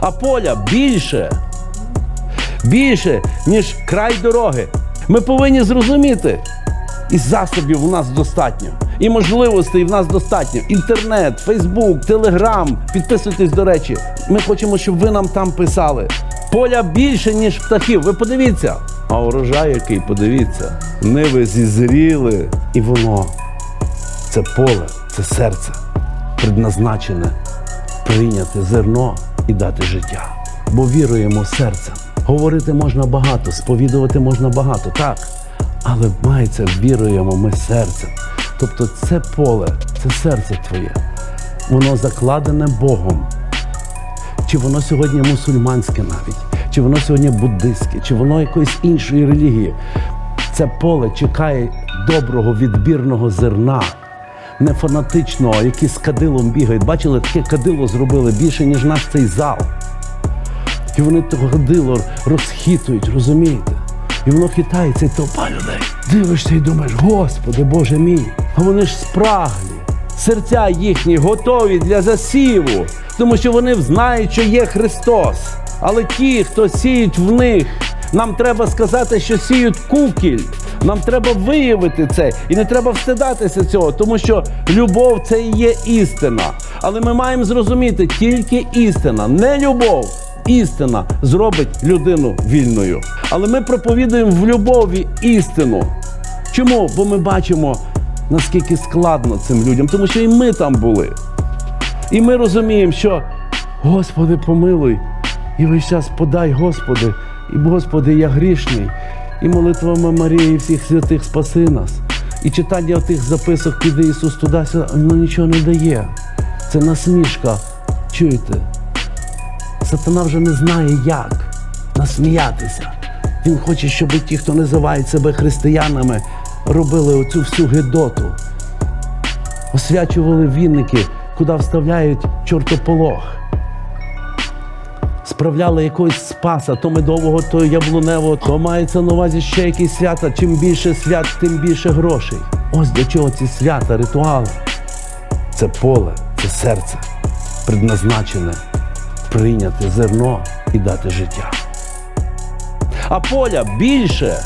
а поля більше. Більше, ніж край дороги. Ми повинні зрозуміти, і засобів у нас достатньо, і можливостей в нас достатньо. Інтернет, Фейсбук, Телеграм. Підписуйтесь, до речі. Ми хочемо, щоб ви нам там писали. Поля більше, ніж птахів. Ви подивіться. А урожай який, подивіться. Ниви зізріли, і воно це поле, це серце, предназначене прийняти зерно і дати життя. Бо віруємо серцем. Говорити можна багато, сповідувати можна багато, так. Але мається віруємо ми серцем. Тобто це поле, це серце твоє. Воно закладене Богом. Чи воно сьогодні мусульманське навіть, чи воно сьогодні буддистське, чи воно якоїсь іншої релігії. Це поле чекає доброго відбірного зерна, не фанатичного, які з кадилом бігають. Бачили, таке кадило зробили більше, ніж наш цей зал. І вони того кадило розхитують, розумієте? І воно хитається, і толпа людей. Дивишся і думаєш, Господи, Боже мій, а вони ж спраглі. Серця їхні готові для засіву, тому що вони знають, що є Христос. Але ті, хто сіють в них, нам треба сказати, що сіють кукіль. Нам треба виявити це, і не треба встидатися цього, тому що любов це і є істина. Але ми маємо зрозуміти, тільки істина, не любов. Істина зробить людину вільною. Але ми проповідуємо в любові істину. Чому? Бо ми бачимо, наскільки складно цим людям, тому що і ми там були. І ми розуміємо, що Господи, помилуй, і весь час подай, Господи, і Господи, я грішний, і молитвами Марії, і всіх святих спаси нас. І читання тих записок піде Ісус туди, воно нічого не дає. Це насмішка. Чуєте? Сатана вже не знає, як насміятися. Він хоче, щоб ті, хто називають себе християнами, робили оцю всю гидоту. Освячували вінники, куди вставляють чортополох. Справляли якогось спаса, то медового, то яблуневого, то мається на увазі ще якісь свята. Чим більше свят, тим більше грошей. Ось для чого ці свята, ритуали. Це поле, це серце, предназначене прийняти зерно і дати життя. А поля більше